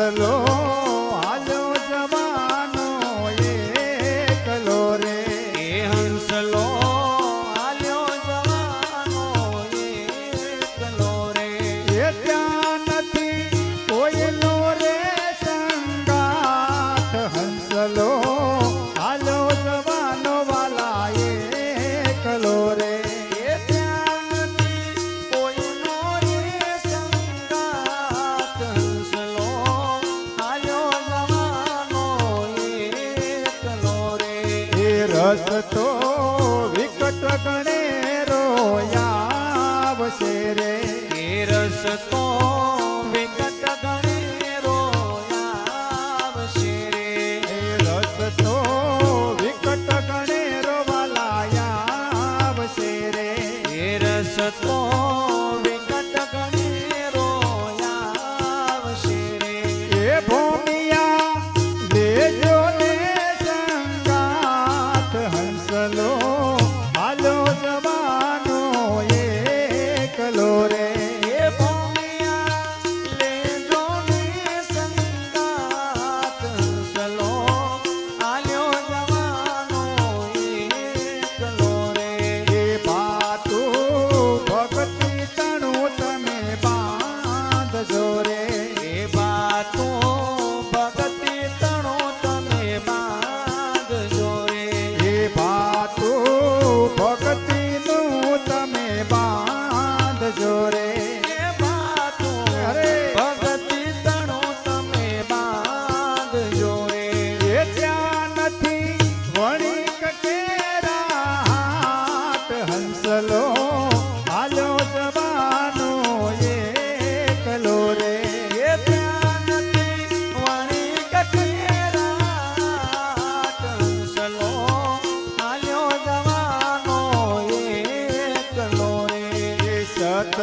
એકલો હાલો જવાનો એકલો રે. એ હંસલો હાલ્યો જવાનો એકલો રે. એ ત્યાં નથી કોઈનો રે સંગાથ હંસલો રસ તો વિકટ ગણે રોયાવશે રે. કે રસ તો વિકટ ગણે રોયાવશે રે. રસ તો વિકટ ગણે રોવાલાયાવશે રે. કે રસ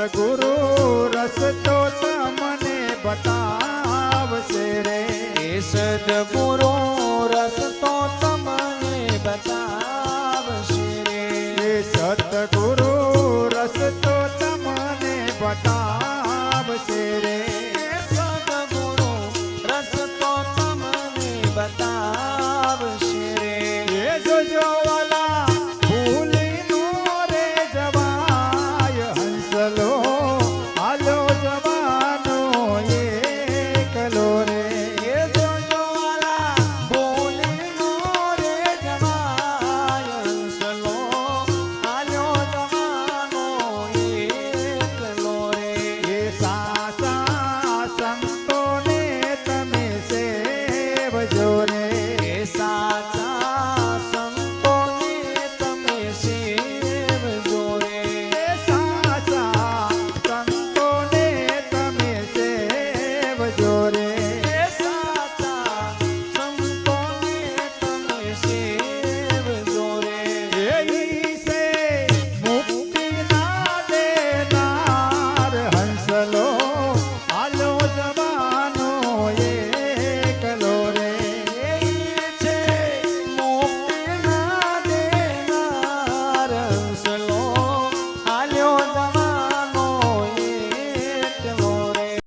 સદગુરુ રસ તો તમને બતાવશે રે. એ સદગુરુ રસ તો તમને બતાવશે રે. એ સદગુરુ રસ તો તમને બતાવશે રે. એકલો હાલો જવાનો એકલો રે. એ જોજો વાલા બોલી નો રે જમાયંસલો હાલો જવાનો એકલો રે. એ